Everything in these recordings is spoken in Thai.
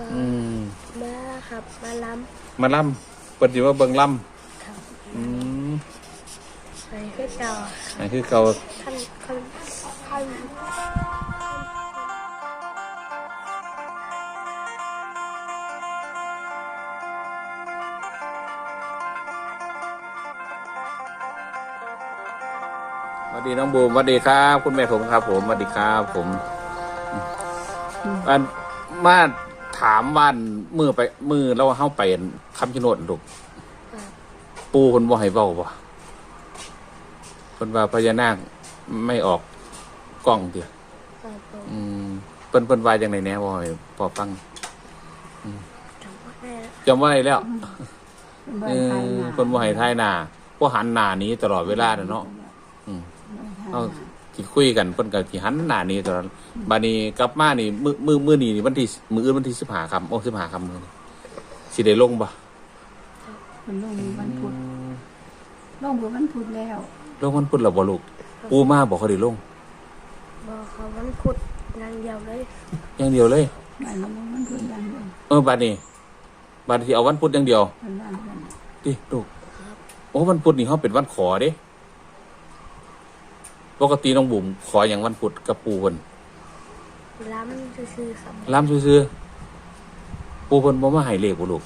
ก็อืมมาครับมาล้มาล่ำเปิดอยู่ว่าเบิ่งล่ำครับำอืมไปขึ้นเก่าอันคือเขาขั้นขั้นขั้นสวัสดีน้องบูมสวัสดีครับ คุณแม่ผมครับ ผมสวัสดีครับ ผมอันมา ถามว่านมือไปมือเราเข้าไปคำชะโนดลูกครับปูคนบ่ให้เว้าบ่คนว่าพญานาคไม่ออกกล้องเดียวครับผมอืมเปิ้นเปิ้นว่าจังไดแหน่บ่ให้พอฟังจำว่าได้แล้วจำว่าได้แล้วเบเออร์ไทยอนะคนบ่ให้ทายหน้าบ่หันหน้าหนี้ตลอดเวลาน่ะเนาะอืมเอา ที่คุยกันเพิ่นก็ที่หันหน้าหนี้ตลอดบัดนี้กลับมานี่มื้อมื้อมื้อนี้นี่วันที่มื้ออื่นวันที่15ค่ำโอ้15ค่ำมื้อนี้สิได้ลงบ่มันลงวันพุธลงเมื่อวันพุธแล้วลงวันพุธแล้วบ่ลูกปูมาบ่เขาได้ลงบอกเขาวันพุธนางเดียวเลยอย่างเดียวเลย บ้านเราลงวันพุธอย่างเดียวเออบัดนี้บัดที่เอาวันพุธอย่างเดียวเป็นบ้านเพื่อนดิลูกโอ้วันพุธนี่เขาเป็นวันขอเด้ ปกติน้องบุ๋มขออย่างวันพุธกับปูเพิ่นล้ำซื่อๆครับล้ำซื่อๆปูเพิ่นบ่มาให้เลขบ่ลูก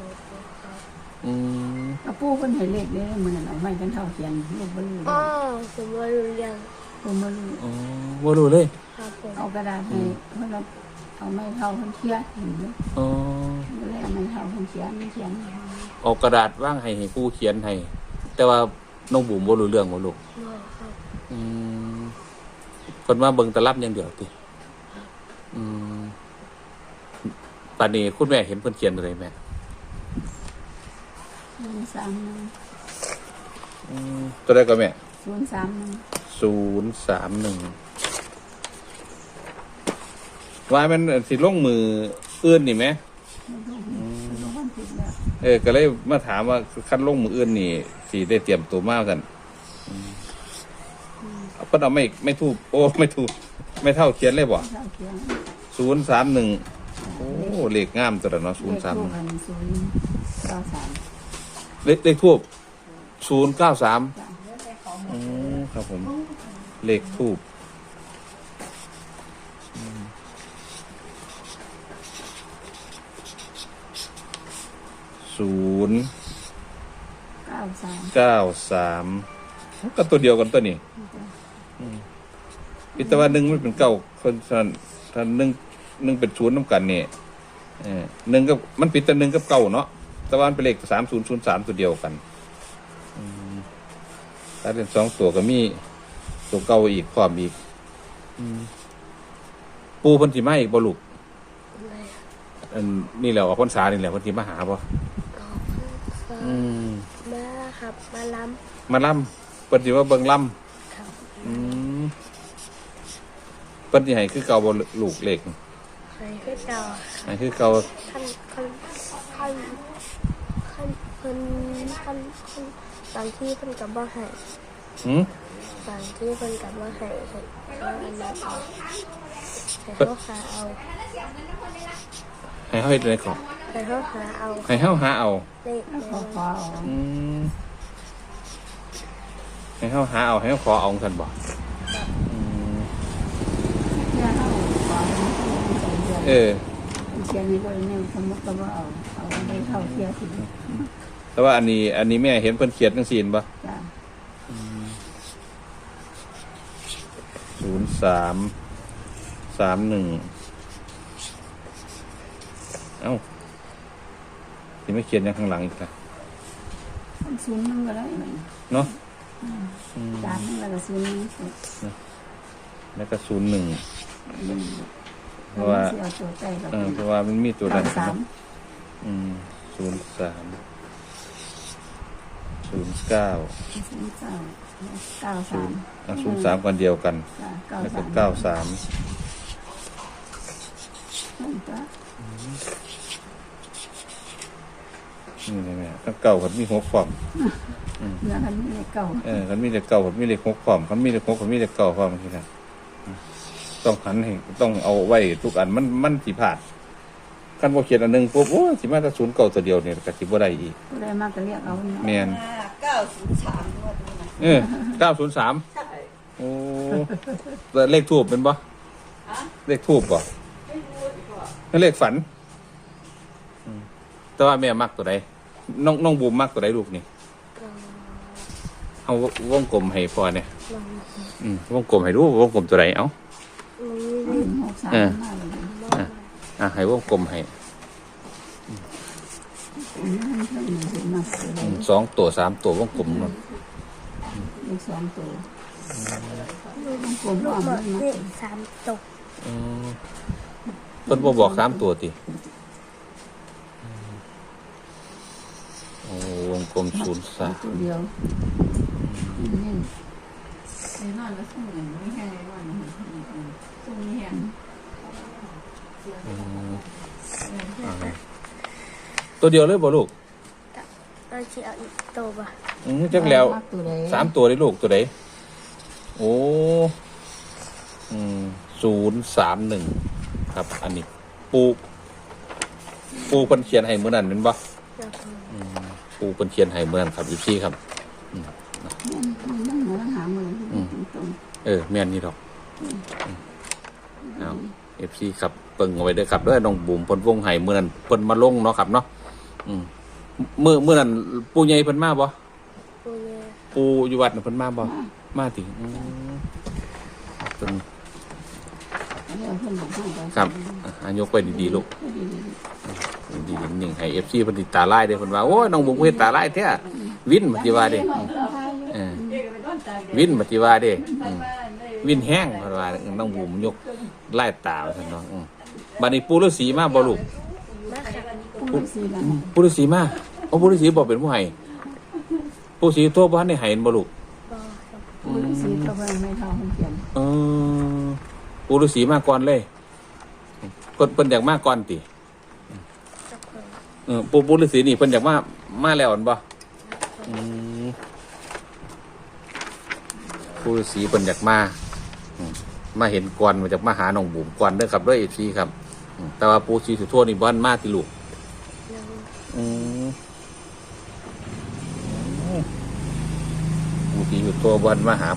บอกครับอืมกระปูคนเห็นเลขเลยมันนั่นเอาไม้กันเท่าเขียนลูกบอลลูนอ๋อผมว่ารู้เรื่องลูกบอลลูนอ๋อบ่รู้เลย ครับผมเอากระดาษให้เพื่อนเราเอาไม้เท่าเพื่อนเขียนเห็นไหมอ๋อก็เลยเอาไม้เท่าเพื่อนเขียนเขียนเอากระดาษว่างให้ให้ปูเขียนให้แต่ว่าน้องบุ๋มบ่รู้เรื่องบ่ลูกบอกครับอืม เพิ่นมาเบิ่งแตะรับอย่างเดียวติอืมปัดนี้คุณแม่เห็นเพิ่นเขียนอะไรแม่ศูนย์สามหนึ่งอืมตัวใดก็แม่ศูนย์สามหนึ่งศูนย์สามหนึ่งว่ามันสิลงมืออื่นนี่ไหมลงลงวันพุธแล้ว เออก็เลยมาถามว่าคันลงมืออื่นนี่สีได้เตรียมตัวมากกัน เอาเพิ่นเอาไม่ไม่ทูบโอ้ไม่ทูบไม่เท่าเขียนเลยบ่เท่าเขียนศูนย์สามหนึ่งโอ้เลขงามตัวละเนาะศูนย์สามเลขคู่กันศูนย์เก้าสามเลขเลขทูบศูนย์เก้าสามจ้ะอืมครับผม เลขทูบศูนย์เก้าสามเก้าสามก็ตัวเดียวกันตัวนี้ พิตว่าหนึ่งมันเป็นเก้าคนท่านท่านหนึ่งหนึ่งเป็นศูนย์น้ำกันนี่เออหนึ่งกับมันปิดแต่หนึ่งกับเก้าเนาะแต่ว่ามันเป็นเลขสามศูนย์ศูนย์สามตัวเดียวกันอืมถ้าเป็นสองตัวก็มีตัวเก้าอีกความอีกอืมปูเพันธิมาอีกบ่ลูกเลยอันนี่แหละออกพรรษานี่แหละเพันธิมาหาบ่ขอบคุณครับอืมมาครับ มาล้มาล่ำเปิดอยู่ว่าเบิ่งล่ำำครับ อืมเปิ้นสิให้คือเก่าบ่ลูกเล็กไปขึ้นเก่าให้คือเก่าขั้นขั้นขั้นขั้นเพิ่นขั้นขั้นบางที่เพิ่นกับว่าให้หืมบางที่เพิ่นกับว่าให้ให้เขาอันนั้นเอาให้เขาหาเอาให้เฮาเฮ็ดได้ก่อนให้เขาหาเอาให้เฮาหาเอาเลขแล้วเดีก็ยวขอเอาอืม ให้เฮาหาเอาให้เฮาขอเอาซั่นบ่อืมเพื่อเอาขอให้มันเป็นใจเดือนเออเขียนนี่ก็เนี่ยสมมติก็ว่าเอาเอาไปเข้าเทียสิแต่ว่าอันนี้ อันนี้แม่เห็นเพิ่นเขียนจังซี่บ่จ้ะ03 31เอ้าสิไม่เขียนอย่างข้างหลังอีกล่ะมันศูนย์นึงก็ได้มันเนาะ จานนึงแล้วก็ศูนย์นึงสุดแล้วก็01อืมเพราะว่าเสียตัวใจกับเออเพราะว่ามันมีตัวเก้านั้นสามอืม03 09ศูนย์เก้าเก้าสามอะ03กันเดียวกันจ้ะเก้าแล้วก็สามเก้าสาม นั่นจ้ะนี่เลยแม่ทั้งเก่ามันมีหกความเรื่องกันนี่เก่าเออมันมีแต่เก่ามันมีแต่หกความมันมีแต่หกมันมีแต่เก่าความทีนะอืมต้องหันให้ต้องเอาไว้ทุกอันมันมันสีผาดคคันบ่เขียนอันหนึงปุ๊บโอ้ยสิมาแต่ศูนย์เก่าตัวเดียวเนี่ยก็สิบ่ได้อีกผู้ใดมากก็เรียกเอาเนาะแม่นเก้าศูนย์สามงวดนี้นะเออ903ใช่โอ้แล้วเลขทูบเป็นบ่ฮะเลขทูบบ่ไม่รู้ดีกว่า นั่นเลขฝันอืมแต่ว่าแม่มักตัวใด น้องน้องบูมมักตัวใดลูกนี่ก็เอาวงกลมให้พ่อเนี่ยลองอืมวงกลมให้ดูวงกลมตัวใดเอ้ามันหกสามเออมาเลยมากอะให้วงกลมให้อันนี้มันเพิ่มมาเป็นมากเลยอืมสองตัวสามตัววงกลมนั่นเลขสองตัวมันกลมลูรกอบหมมัดนมาเลขสามตกอืมเพิ่นบ่บอกสามตัวติ กลมศูนย์สามตัวเดียวนี่ไอ้นอนแล้วส่งเงินไม่ให้ไอ้นอนนะส่งนี่แหงตัวเดียวเลยบ่ลูกเราจะเอาอีกโตวป่ะอืมจักแล้วตัวใดสามตัวได้ลูกตัวใดโอ้อืมศูนย์สามหนึ่งครับ อันนี้ ปูปูเพิ่นเขียนให้มื้อนั้นแม่นบ่แล้วก็อืม ปูเพิ่นเขียนให้มื้อนั้นครับอยู่ที่ครับ มันนั่งหัวหางเลยตรงเออแม่นนี่ดอกเอาเอฟซีครับเปิงเอาไว้เด้อครับเด้อน้องบุ๋มเพิ่นวงไห้มื้อนั้นเพิ่นมาลงเนาะครับเนาะอืมมื้อมื้อนั้นปู่ใหญ่เพิ่นมาบ่ปูเนี่ยปู่อยู่วัดน่ะเพิ่นมาบ่มาติอืมเพิ่นเรียกเพื่อนบอกให้ไปครับอะอะยกไปดีๆลูก ดีๆ นิ่งๆให้ FC เพิ่นติดตาลายเด้อเพิ่นว่าโอ้ยน้องบุ๋มเฮ็ดตาลายแท้วินมาสิว่าเด้เออเด็กไปต้นตายวินมาสิว่าเด้อืมบ้านได้วินแห้งเพิ่นว่าน้องบุ๋มยกไล่ตาว่าซั่นเนาะอืมบัดนี้ปู่ฤาษีมาบ่ลูกมาค่ะผู้สีหลังปู่ฤาษีมาโอ้ปู่ฤาษีบอกเป็นผู้ให้ปู่ฤาษีตัวบ่ทันได้ให้บ่ลูกบอครับผู้สีก็ไม่ไม่เท่าคนเขียนเออปู่ฤาษีมาก่อนเลยเพิ่นเพิ่นอยากมาก่อนติกับ เพิ่นเออปู่ปู่ฤาษีนี่เพิ่นอยากมามาแล้วอันบ่อืมปู่ฤาษีเพิ่นอยากมาอืมมาเห็นก่อนมาจากมาหาน้องบุ๋มก่อนเด้อครับเด้อ FC ครับอืมแต่ว่าปู่ศรีสุโธนี่บ่ทันมาติลูก ยังอืมบางทีอยู่ตัวบนมาหา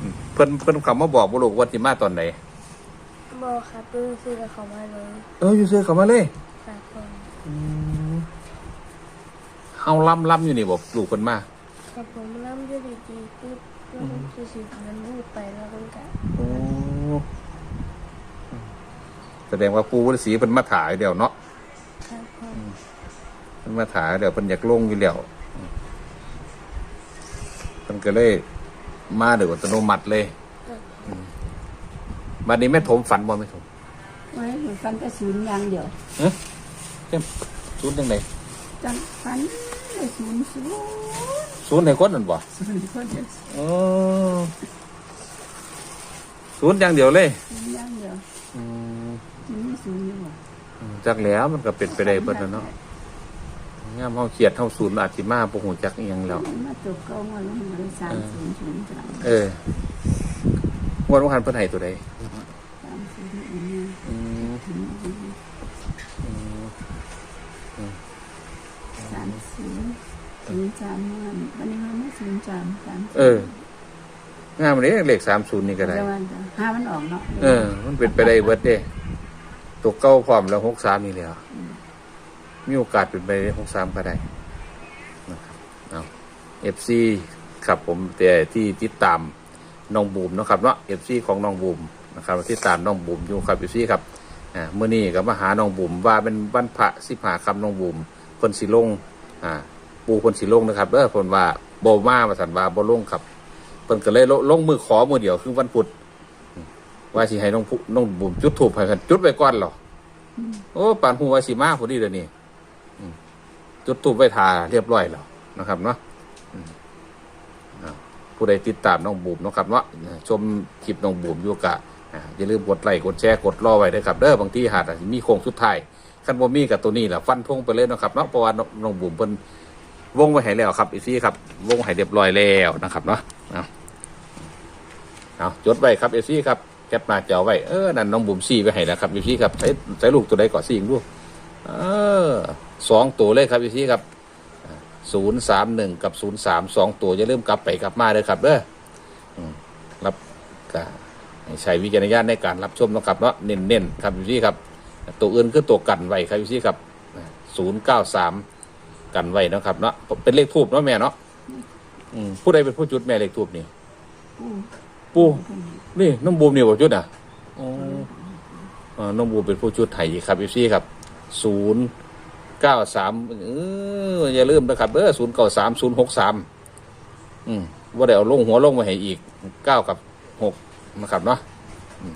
อืมเพิ่นเพิ่นคำมาบอกบุรุษว่าสิมาตอนไหนบอครับเพิ่งซื้อกับเขามาเลยเอออยู่ซื้อเขามาเลย ครับผม เฮาล่ำล่ำอยู่นี่บอกลูกเพิ่นมาครับผมน้ำด้วยดีๆปุ๊บแล้วมันคือสีนั้นรูดไปแล้วมันก็โอ้แสดงว่าปูฤาษีเพิ่นมาถ่ายเดียวเนาะครับผมเพิ่นมาถ่ายเดียวเพิ่นอยากลงอยู่แล้วอืมเพิ่นก็เลย มาโดยอัตโนมัติเลยอืมบัดนี้แม่ถมฝันบ่แม่ถมไว้ฟันกระสุนยางเดียวเจ้มศูนย์จังไดจังฟัน กระสุนสูงศูนย์ให้คนนั่นบ่ศูนย์คนเดียวออศูนย์อย่างเดียวเลยศูนย์ยางเดียวอืมมันไม่ศูนย์อยู่หรอจักแล้วมันก็เป็นไปได้เพิ่นน่ะเนาะงามเฮาเครียดเฮาศูนย์อาจสิมาบ่ฮู้จักอีหยังแล้วมันมาจบเก้ามาแล้วมันเลยสามศูนย์ศูนย์สามเอองวดวันเพิ่นให้ตัวใด นย์สามวันวันนี้มันไม่ศูนย์สามสามเอองามเลยเลข30นี่ก็ได้แต่ว่าห้ามันออกเนาะเออ มันเป็นไปได้เบิดเด้ตัวเก้าพร้อมแล้ว63นี่แหล้วมีโอกาสเป็นไปได้63ก็ได้นะครับเอา FC ครับผมแต่ที่ติดตามน้องบูมเนาะครับเนาะเอฟซีของน้องบูมนะครับที่ตามน้องบูมอยู่ครับเอฟซีครับอ่าเมื่อนี้ก็มาหาน้องบูมว่าเป็นวันพระสิบหาคำน้องบูมคนสิลงอ่า ปูคนสิลงนะครับเด้อคนว่าโบมามาสันว่าโบลงครับเพิ่นก็เลยลงลงมือขอมือเดียวคือวันพุธว่าสิให้น้องผู้น้องบูมจุดถูกให้กันจุดไว้ก่อนเหรอโอ้ปานหูว่าสิมาพอดีเดี๋ยวนี้จุดถูกไว้ทาเรียบร้อยแล้วนะครับเนาะผู้ใดติดตามน้องบูมนะครับเนาะชมคลิปน้องบูมอยู่กะอย่าลืมกดไลค์กดแชร์กดรอไว้ด้วยครับเด้อบางทีหาดมีโค้งสุดท้ายคันบ่มีกับตัวนี้แหละฟันธงไปเลยนะครับเนาะเพราะว่าน้องน้องบูมเพิ่น วงไว้ให้แล้วครับอีซี่ครับ วงให้เรียบร้อยแล้วนะครับเนาะเอาจดไว้ครับเอซี่ครับแคปหน้าจอไว้เออนั่นน้องบุ๋มซี่ไว้ให้แล้วครับเอซี่ครับใส่ใส่ลูกตัวใดก่อนซี่ลูกเออสองตัวเลยครับพี่ซีครับศูนย์สามหนึ่งกับศูนย์สามสองตัวอย่าลืมกลับไปกลับมาเลยครับเด้ออรับก็ให้ใช้วิจารณญาณในการรับชมนะครับเนาะเน้นๆครับพี่ซีครับ ตัวอื่นคือตัวกันไว้ครับพี่ซีครับศูนย์เก้าสาม กันไว้เนาะครับเนาะเป็นเลขทูบเนาะแม่เนาะอืมผู้ใดเป็นผู้จุดแม่เลขทูบนี่ปูปู่นี่น้องบูมนี่บ่จุดอะอ๋อเอ่อน้องบูมเป็นผู้จุดไห้ครับพี่ซีครับศูนย์เก้าสามเอออย่าลืมนะครับเออศูนย์เก้าสามศูนย์หกสามอืมว่าได้เอาลงหัวลงมาให้อีกเก้ากับหกนะครับเนาะอืม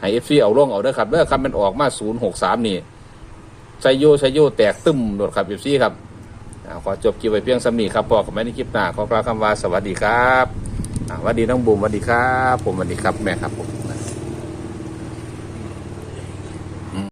ให้เอฟซีเอาลงเอาเด้อครับเด้อคำมันออกมาศูนย์หกสามนี่ไซโยไซโยแตกตึมโดดครับเอฟซีครับอ่า ขอจบคลิปไว้เพียงสำนีครับพอกับแม่ในคลิปหน้าขอกล่าวคำว่าสวัสดีครับสวัสดีน้องบูมสวัสดีครับ ผมสวัสดีครับแม่ครับผม